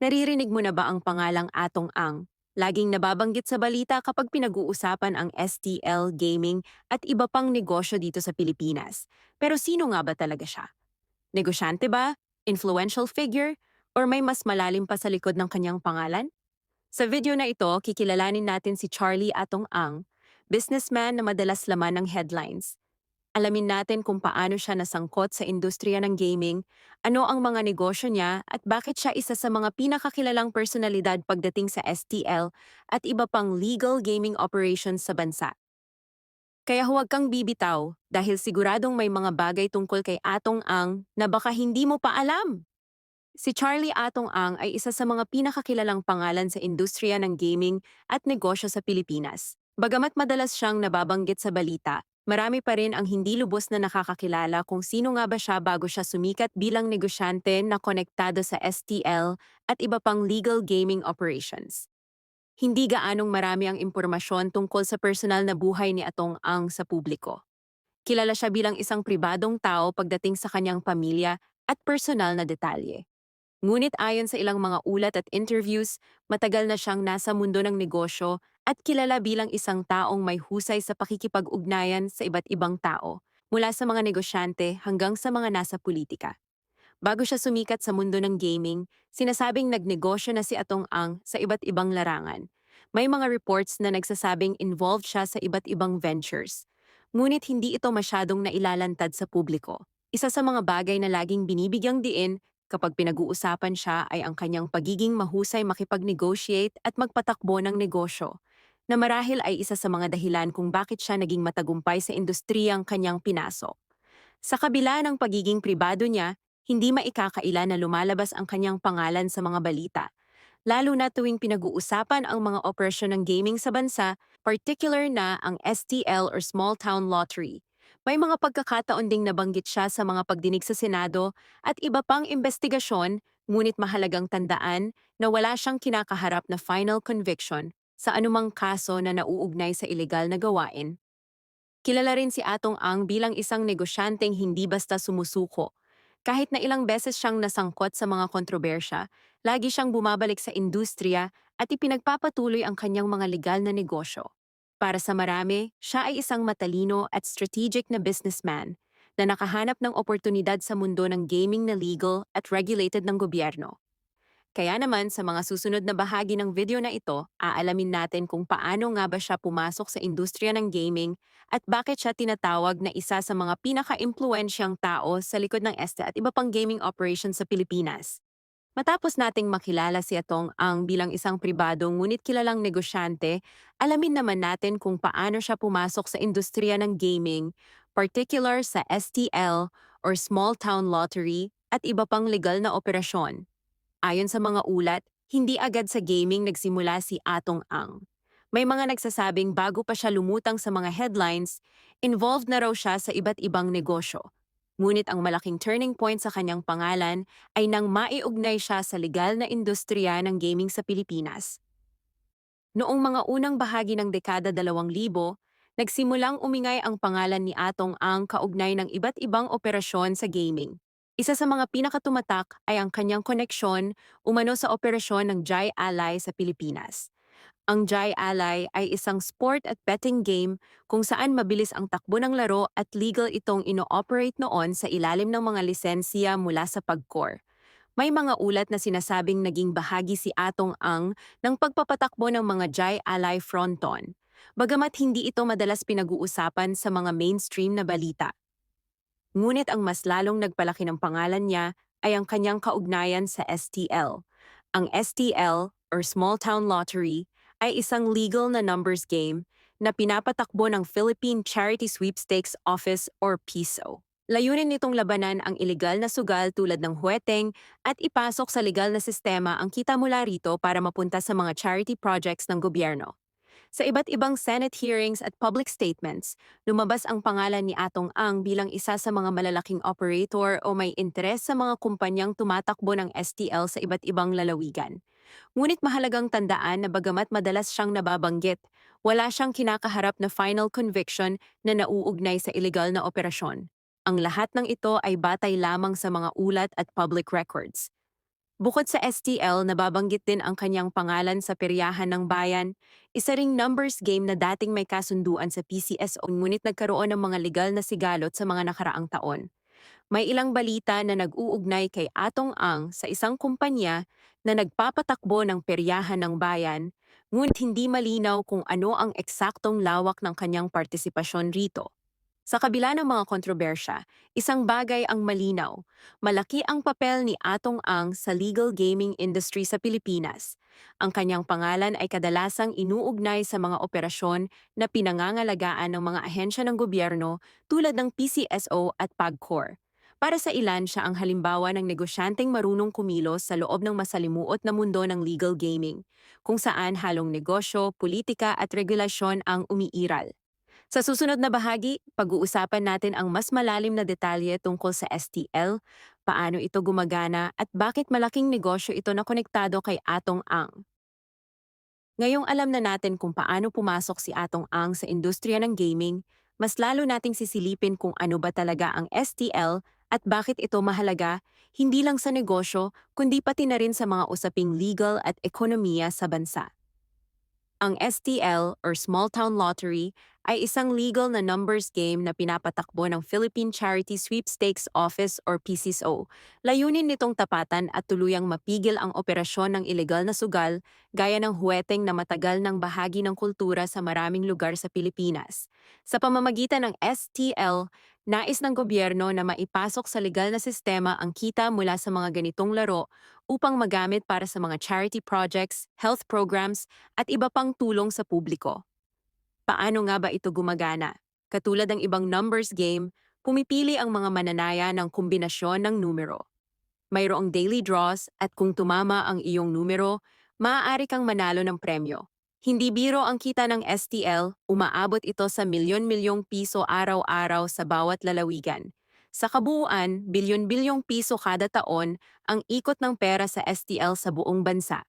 Naririnig mo na ba ang pangalang Atong Ang? Laging nababanggit sa balita kapag pinag-uusapan ang STL Gaming at iba pang negosyo dito sa Pilipinas. Pero sino nga ba talaga siya? Negosyante ba? Influential figure? Or may mas malalim pa sa likod ng kanyang pangalan? Sa video na ito, kikilalanin natin si Charlie Atong Ang, businessman na madalas laman ng headlines. Alamin natin kung paano siya nasangkot sa industriya ng gaming, ano ang mga negosyo niya at bakit siya isa sa mga pinakakilalang personalidad pagdating sa STL at iba pang legal gaming operations sa bansa. Kaya huwag kang bibitaw dahil siguradong may mga bagay tungkol kay Atong Ang na baka hindi mo pa alam. Si Charlie Atong Ang ay isa sa mga pinakakilalang pangalan sa industriya ng gaming at negosyo sa Pilipinas. Bagamat madalas siyang nababanggit sa balita, marami pa rin ang hindi lubos na nakakakilala kung sino nga ba siya bago siya sumikat bilang negosyante na konektado sa STL at iba pang legal gaming operations. Hindi gaanong marami ang impormasyon tungkol sa personal na buhay ni Atong Ang sa publiko. Kilala siya bilang isang pribadong tao pagdating sa kanyang pamilya at personal na detalye. Ngunit ayon sa ilang mga ulat at interviews, matagal na siyang nasa mundo ng negosyo at kilala bilang isang taong may husay sa pakikipag-ugnayan sa iba't ibang tao, mula sa mga negosyante hanggang sa mga nasa politika. Bago siya sumikat sa mundo ng gaming, sinasabing nagnegosyo na si Atong Ang sa iba't ibang larangan. May mga reports na nagsasabing involved siya sa iba't ibang ventures. Ngunit hindi ito masyadong nailalantad sa publiko. Isa sa mga bagay na laging binibigyang diin kapag pinag-uusapan siya ay ang kanyang pagiging mahusay makipag-negotiate at magpatakbo ng negosyo, na marahil ay isa sa mga dahilan kung bakit siya naging matagumpay sa industriyang kanyang pinasok. Sa kabila ng pagiging pribado niya, hindi maikakaila na lumalabas ang kanyang pangalan sa mga balita, lalo na tuwing pinag-uusapan ang mga operasyon ng gaming sa bansa, particular na ang STL or Small Town Lottery. May mga pagkakataon ding nabanggit siya sa mga pagdinig sa Senado at iba pang investigasyon, ngunit mahalagang tandaan na wala siyang kinakaharap na final conviction sa anumang kaso na nauugnay sa ilegal na gawain. Kilala rin si Atong Ang bilang isang negosyanteng hindi basta sumusuko. Kahit na ilang beses siyang nasangkot sa mga kontrobersya, lagi siyang bumabalik sa industriya at ipinagpapatuloy ang kanyang mga legal na negosyo. Para sa marami, siya ay isang matalino at strategic na businessman na nakahanap ng oportunidad sa mundo ng gaming na legal at regulated ng gobyerno. Kaya naman sa mga susunod na bahagi ng video na ito, aalamin natin kung paano nga ba siya pumasok sa industriya ng gaming at bakit siya tinatawag na isa sa mga pinaka-impluensyang tao sa likod ng este at iba pang gaming operations sa Pilipinas. Matapos nating makilala si Atong ang bilang isang pribado ngunit kilalang negosyante, alamin naman natin kung paano siya pumasok sa industriya ng gaming, particular sa STL or Small Town Lottery at iba pang legal na operasyon. Ayon sa mga ulat, hindi agad sa gaming nagsimula si Atong Ang. May mga nagsasabing bago pa siya lumutang sa mga headlines, involved na raw siya sa iba't ibang negosyo. Ngunit ang malaking turning point sa kanyang pangalan ay nang maiugnay siya sa legal na industriya ng gaming sa Pilipinas. Noong mga unang bahagi ng dekada 2000, nagsimulang umingay ang pangalan ni Atong Ang kaugnay ng iba't ibang operasyon sa gaming. Isa sa mga pinakatumatak ay ang kanyang koneksyon umano sa operasyon ng Jai Ally sa Pilipinas. Ang Jai Ally ay isang sport at betting game kung saan mabilis ang takbo ng laro at legal itong ino-operate noon sa ilalim ng mga lisensya mula sa PAGCOR. May mga ulat na sinasabing naging bahagi si Atong Ang ng pagpapatakbo ng mga Jai Ally fronton, bagamat hindi ito madalas pinag-uusapan sa mga mainstream na balita. Ngunit ang mas lalong nagpalaki ng pangalan niya ay ang kanyang kaugnayan sa STL. Ang STL, or Small Town Lottery, ay isang legal na numbers game na pinapatakbo ng Philippine Charity Sweepstakes Office or PISO. Layunin nitong labanan ang ilegal na sugal tulad ng huweteng at ipasok sa legal na sistema ang kita mula rito para mapunta sa mga charity projects ng gobyerno. Sa iba't ibang Senate hearings at public statements, lumabas ang pangalan ni Atong Ang bilang isa sa mga malalaking operator o may interes sa mga kumpanyang tumatakbo ng STL sa iba't ibang lalawigan. Ngunit mahalagang tandaan na bagamat madalas siyang nababanggit, wala siyang kinakaharap na final conviction na nauugnay sa ilegal na operasyon. Ang lahat ng ito ay batay lamang sa mga ulat at public records. Bukod sa STL, nababanggit din ang kanyang pangalan sa peryahan ng bayan, isa ring numbers game na dating may kasunduan sa PCSO ngunit nagkaroon ng mga legal na sigalot sa mga nakaraang taon. May ilang balita na nag-uugnay kay Atong Ang sa isang kumpanya na nagpapatakbo ng peryahan ng bayan, ngunit hindi malinaw kung ano ang eksaktong lawak ng kanyang partisipasyon rito. Sa kabila ng mga kontrobersya, isang bagay ang malinaw. Malaki ang papel ni Atong Ang sa legal gaming industry sa Pilipinas. Ang kanyang pangalan ay kadalasang inuugnay sa mga operasyon na pinangangalagaan ng mga ahensya ng gobyerno tulad ng PCSO at PAGCOR. Para sa ilan, siya ang halimbawa ng negosyanteng marunong kumilos sa loob ng masalimuot na mundo ng legal gaming, kung saan halong negosyo, politika at regulasyon ang umiiral. Sa susunod na bahagi, pag-uusapan natin ang mas malalim na detalye tungkol sa STL, paano ito gumagana at bakit malaking negosyo ito na konektado kay Atong Ang. Ngayong alam na natin kung paano pumasok si Atong Ang sa industriya ng gaming, mas lalo nating sisilipin kung ano ba talaga ang STL at bakit ito mahalaga hindi lang sa negosyo kundi pati na rin sa mga usaping legal at ekonomiya sa bansa. Ang STL or Small Town Lottery ay isang legal na numbers game na pinapatakbo ng Philippine Charity Sweepstakes Office or PCSO. Layunin nitong tapatan at tuluyang mapigil ang operasyon ng ilegal na sugal gaya ng huweteng na matagal ng bahagi ng kultura sa maraming lugar sa Pilipinas. Sa pamamagitan ng STL, nais ng gobyerno na maipasok sa legal na sistema ang kita mula sa mga ganitong laro upang magamit para sa mga charity projects, health programs, at iba pang tulong sa publiko. Paano nga ba ito gumagana? Katulad ng ibang numbers game, pumipili ang mga mananaya ng kombinasyon ng numero. Mayroong daily draws at kung tumama ang iyong numero, maaari kang manalo ng premyo. Hindi biro ang kita ng STL, umaabot ito sa milyon-milyong piso araw-araw sa bawat lalawigan. Sa kabuuan, bilyon-bilyong piso kada taon ang ikot ng pera sa STL sa buong bansa.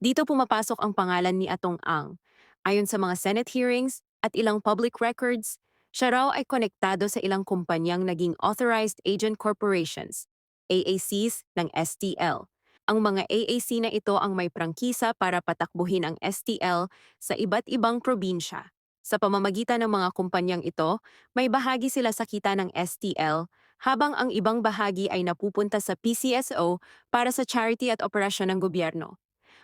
Dito pumapasok ang pangalan ni Atong Ang. Ayon sa mga Senate hearings at ilang public records, siya raw ay konektado sa ilang kumpanyang naging Authorized Agent Corporations, AACs ng STL. Ang mga AAC na ito ang may prangkisa para patakbuhin ang STL sa iba't ibang probinsya. Sa pamamagitan ng mga kumpanyang ito, may bahagi sila sa kita ng STL, habang ang ibang bahagi ay napupunta sa PCSO para sa charity at operasyon ng gobyerno.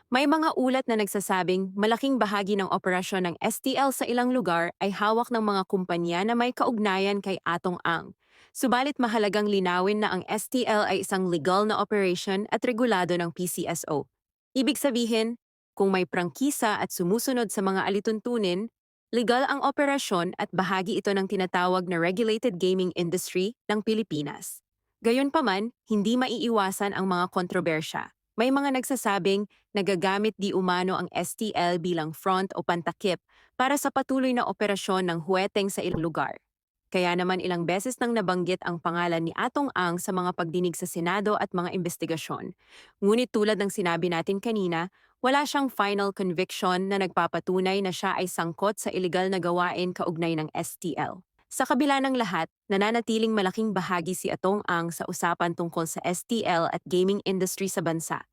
May mga ulat na nagsasabing malaking bahagi ng operasyon ng STL sa ilang lugar ay hawak ng mga kumpanya na may kaugnayan kay Atong Ang. Subalit mahalagang linawin na ang STL ay isang legal na operation at regulado ng PCSO. Ibig sabihin, kung may prangkisa at sumusunod sa mga alituntunin, Legal ang operasyon at bahagi ito ng tinatawag na regulated gaming industry ng Pilipinas. Gayunpaman, hindi maiiwasan ang mga kontrobersya. May mga nagsasabing nagagamit di umano ang STL bilang front o pantakip para sa patuloy na operasyon ng huweteng sa ilang lugar. Kaya naman ilang beses nang nabanggit ang pangalan ni Atong Ang sa mga pagdinig sa Senado at mga investigasyon. Ngunit tulad ng sinabi natin kanina, wala siyang final conviction na nagpapatunay na siya ay sangkot sa ilegal na gawain kaugnay ng STL. Sa kabila ng lahat, nananatiling malaking bahagi si Atong Ang sa usapan tungkol sa STL at gaming industry sa bansa.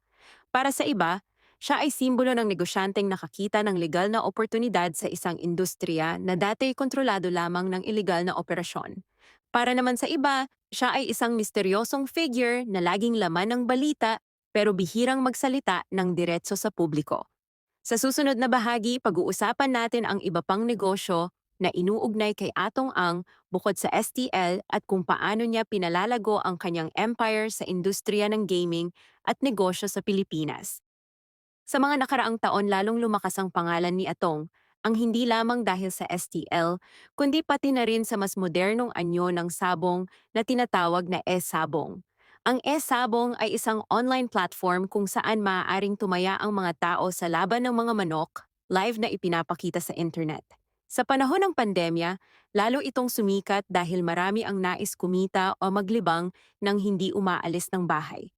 Para sa iba, siya ay simbolo ng negosyanteng nakakita ng legal na oportunidad sa isang industriya na dati kontrolado lamang ng ilegal na operasyon. Para naman sa iba, siya ay isang misteryosong figure na laging laman ng balita pero bihirang magsalita ng diretso sa publiko. Sa susunod na bahagi, pag-uusapan natin ang iba pang negosyo na inuugnay kay Atong Ang bukod sa STL at kung paano niya pinalalago ang kanyang empire sa industriya ng gaming at negosyo sa Pilipinas. Sa mga nakaraang taon lalong lumakas ang pangalan ni Atong, ang hindi lamang dahil sa STL, kundi pati na rin sa mas modernong anyo ng sabong na tinatawag na e-sabong. Ang e-sabong ay isang online platform kung saan maaaring tumaya ang mga tao sa laban ng mga manok, live na ipinapakita sa internet. Sa panahon ng pandemya, lalo itong sumikat dahil marami ang nais kumita o maglibang nang hindi umaalis ng bahay.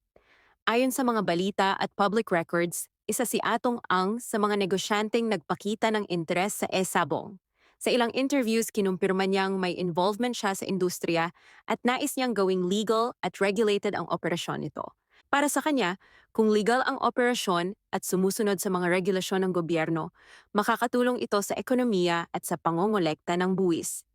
Ayon sa mga balita at public records, isa si Atong Ang sa mga negosyanteng nagpakita ng interes sa e-sabong. Sa ilang interviews, kinumpirma niyang may involvement siya sa industriya at nais niyang gawing legal at regulated ang operasyon nito. Para sa kanya, kung legal ang operasyon at sumusunod sa mga regulasyon ng gobyerno, makakatulong ito sa ekonomiya at sa pangongolekta ng buwis.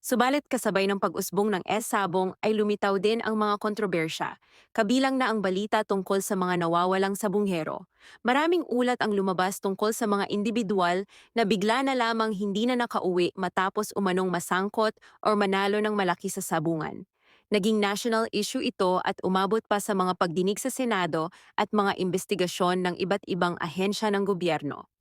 Subalit kasabay ng pag-usbong ng S-Sabong ay lumitaw din ang mga kontrobersya, kabilang na ang balita tungkol sa mga nawawalang sabunghero. Maraming ulat ang lumabas tungkol sa mga individual na bigla na lamang hindi na nakauwi matapos umanong masangkot o manalo ng malaki sa sabungan. Naging national issue ito at umabot pa sa mga pagdinig sa Senado at mga investigasyon ng iba't ibang ahensya ng gobyerno.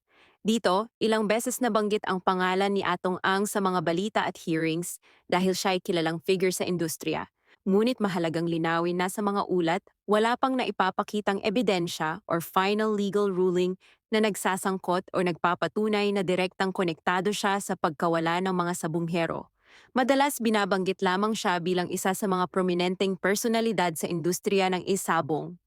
Dito, ilang beses nabanggit ang pangalan ni Atong Ang sa mga balita at hearings dahil siya ay kilalang figure sa industriya. Ngunit mahalagang linawin na sa mga ulat, wala pang naipapakitang ebidensya or final legal ruling na nagsasangkot o nagpapatunay na direktang konektado siya sa pagkawala ng mga sabunghero. Madalas binabanggit lamang siya bilang isa sa mga prominenteng personalidad sa industriya ng isabong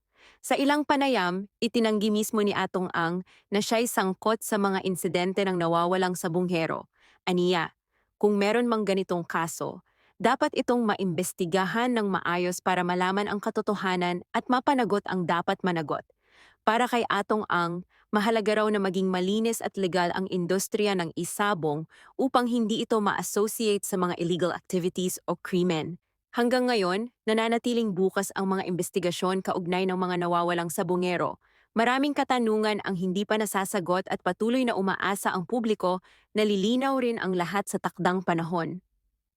sa ilang panayam, itinanggi mismo ni Atong Ang na siya'y sangkot sa mga insidente ng nawawalang sabunghero. Aniya, kung meron mang ganitong kaso, dapat itong maimbestigahan ng maayos para malaman ang katotohanan at mapanagot ang dapat managot. Para kay Atong Ang, mahalaga raw na maging malinis at legal ang industriya ng isabong upang hindi ito ma-associate sa mga illegal activities o krimen. Hanggang ngayon, nananatiling bukas ang mga investigasyon kaugnay ng mga nawawalang sabungero. Maraming katanungan ang hindi pa nasasagot at patuloy na umaasa ang publiko na lilinaw rin ang lahat sa takdang panahon.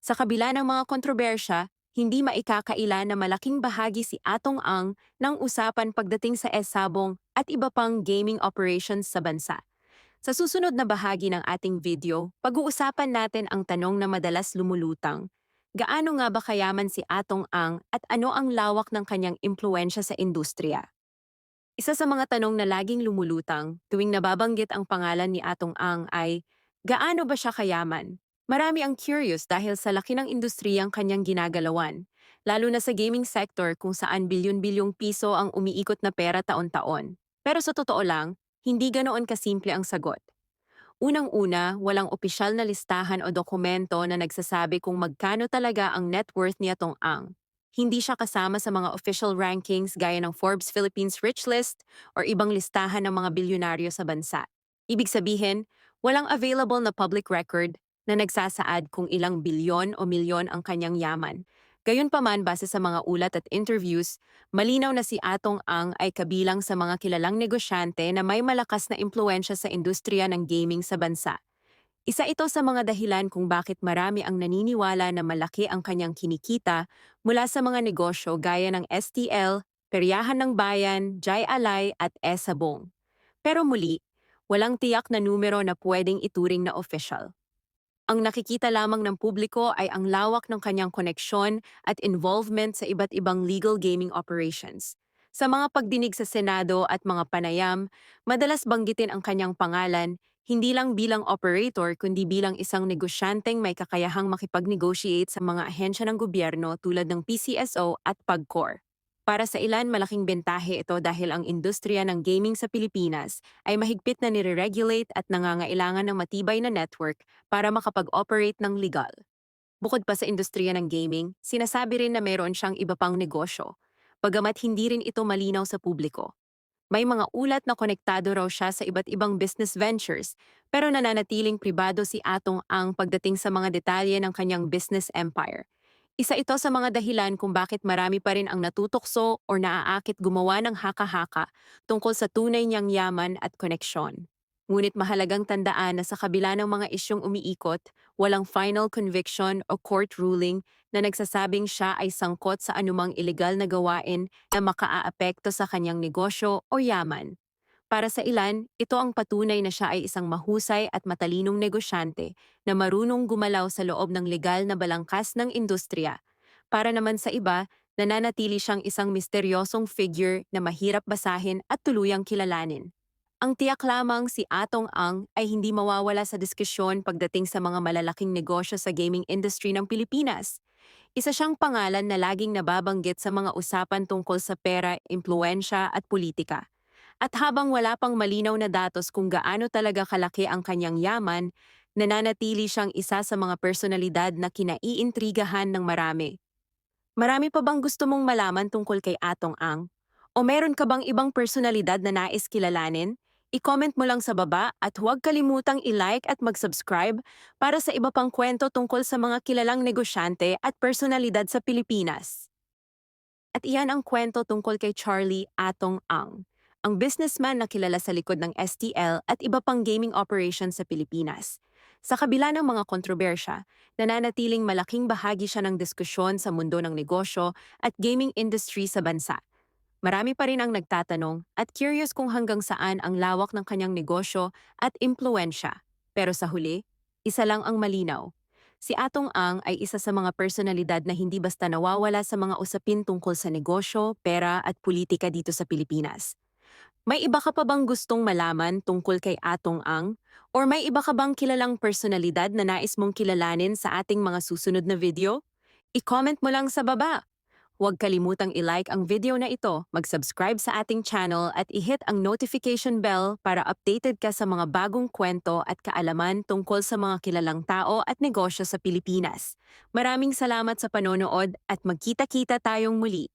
Sa kabila ng mga kontrobersya, hindi maikakaila na malaking bahagi si Atong Ang ng usapan pagdating sa esabong at iba pang gaming operations sa bansa. Sa susunod na bahagi ng ating video, pag-uusapan natin ang tanong na madalas lumulutang. Gaano nga ba kayaman si Atong Ang at ano ang lawak ng kanyang impluensya sa industriya? Isa sa mga tanong na laging lumulutang tuwing nababanggit ang pangalan ni Atong Ang ay, gaano ba siya kayaman? Marami ang curious dahil sa laki ng industriyang kanyang ginagalawan, lalo na sa gaming sector kung saan bilyon-bilyong piso ang umiikot na pera taon-taon. Pero sa totoo lang, hindi ganoon kasimple ang sagot. Unang-una, walang opisyal na listahan o dokumento na nagsasabi kung magkano talaga ang net worth ni Atong Ang. Hindi siya kasama sa mga official rankings gaya ng Forbes Philippines Rich List or ibang listahan ng mga bilyonaryo sa bansa. Ibig sabihin, walang available na public record na nagsasaad kung ilang bilyon o milyon ang kanyang yaman. Gayunpaman base sa mga ulat at interviews, malinaw na si Atong Ang ay kabilang sa mga kilalang negosyante na may malakas na impluensya sa industriya ng gaming sa bansa. Isa ito sa mga dahilan kung bakit marami ang naniniwala na malaki ang kanyang kinikita mula sa mga negosyo gaya ng STL, Peryahan ng Bayan, Jai Alay at Esabong. Pero muli, walang tiyak na numero na pwedeng ituring na official. Ang nakikita lamang ng publiko ay ang lawak ng kanyang koneksyon at involvement sa iba't ibang legal gaming operations. Sa mga pagdinig sa Senado at mga panayam, madalas banggitin ang kanyang pangalan hindi lang bilang operator kundi bilang isang negosyanteng may kakayahang makipag-negotiate sa mga ahensya ng gobyerno tulad ng PCSO at PAGCOR. Para sa ilan, malaking bentahe ito dahil ang industriya ng gaming sa Pilipinas ay mahigpit na nire-regulate at nangangailangan ng matibay na network para makapag-operate ng legal. Bukod pa sa industriya ng gaming, sinasabi rin na meron siyang iba pang negosyo, bagamat hindi rin ito malinaw sa publiko. May mga ulat na konektado raw siya sa iba't ibang business ventures, pero nananatiling pribado si Atong ang pagdating sa mga detalye ng kanyang business empire – isa ito sa mga dahilan kung bakit marami pa rin ang natutokso o naaakit gumawa ng haka-haka tungkol sa tunay niyang yaman at koneksyon. Ngunit mahalagang tandaan na sa kabila ng mga isyong umiikot, walang final conviction o court ruling na nagsasabing siya ay sangkot sa anumang ilegal na gawain na makaaapekto sa kanyang negosyo o yaman. Para sa ilan, ito ang patunay na siya ay isang mahusay at matalinong negosyante na marunong gumalaw sa loob ng legal na balangkas ng industriya. Para naman sa iba, nananatili siyang isang misteryosong figure na mahirap basahin at tuluyang kilalanin. Ang tiyak lamang si Atong Ang ay hindi mawawala sa diskusyon pagdating sa mga malalaking negosyo sa gaming industry ng Pilipinas. Isa siyang pangalan na laging nababanggit sa mga usapan tungkol sa pera, impluensya at politika. At habang wala pang malinaw na datos kung gaano talaga kalaki ang kanyang yaman, nananatili siyang isa sa mga personalidad na kinaiintrigahan ng marami. Marami pa bang gusto mong malaman tungkol kay Atong Ang? O meron ka bang ibang personalidad na nais kilalanin? I-comment mo lang sa baba at huwag kalimutang i-like at mag-subscribe para sa iba pang kwento tungkol sa mga kilalang negosyante at personalidad sa Pilipinas. At iyan ang kwento tungkol kay Charlie Atong Ang, ang businessman na kilala sa likod ng STL at iba pang gaming operations sa Pilipinas. Sa kabila ng mga kontrobersya, nananatiling malaking bahagi siya ng diskusyon sa mundo ng negosyo at gaming industry sa bansa. Marami pa rin ang nagtatanong at curious kung hanggang saan ang lawak ng kanyang negosyo at impluensya. Pero sa huli, isa lang ang malinaw. Si Atong Ang ay isa sa mga personalidad na hindi basta nawawala sa mga usapin tungkol sa negosyo, pera at politika dito sa Pilipinas. May iba ka pa bang gustong malaman tungkol kay Atong Ang? Or may iba ka bang kilalang personalidad na nais mong kilalanin sa ating mga susunod na video? I-comment mo lang sa baba. Huwag kalimutang i-like ang video na ito, mag-subscribe sa ating channel at i-hit ang notification bell para updated ka sa mga bagong kwento at kaalaman tungkol sa mga kilalang tao at negosyo sa Pilipinas. Maraming salamat sa panonood at magkita-kita tayong muli.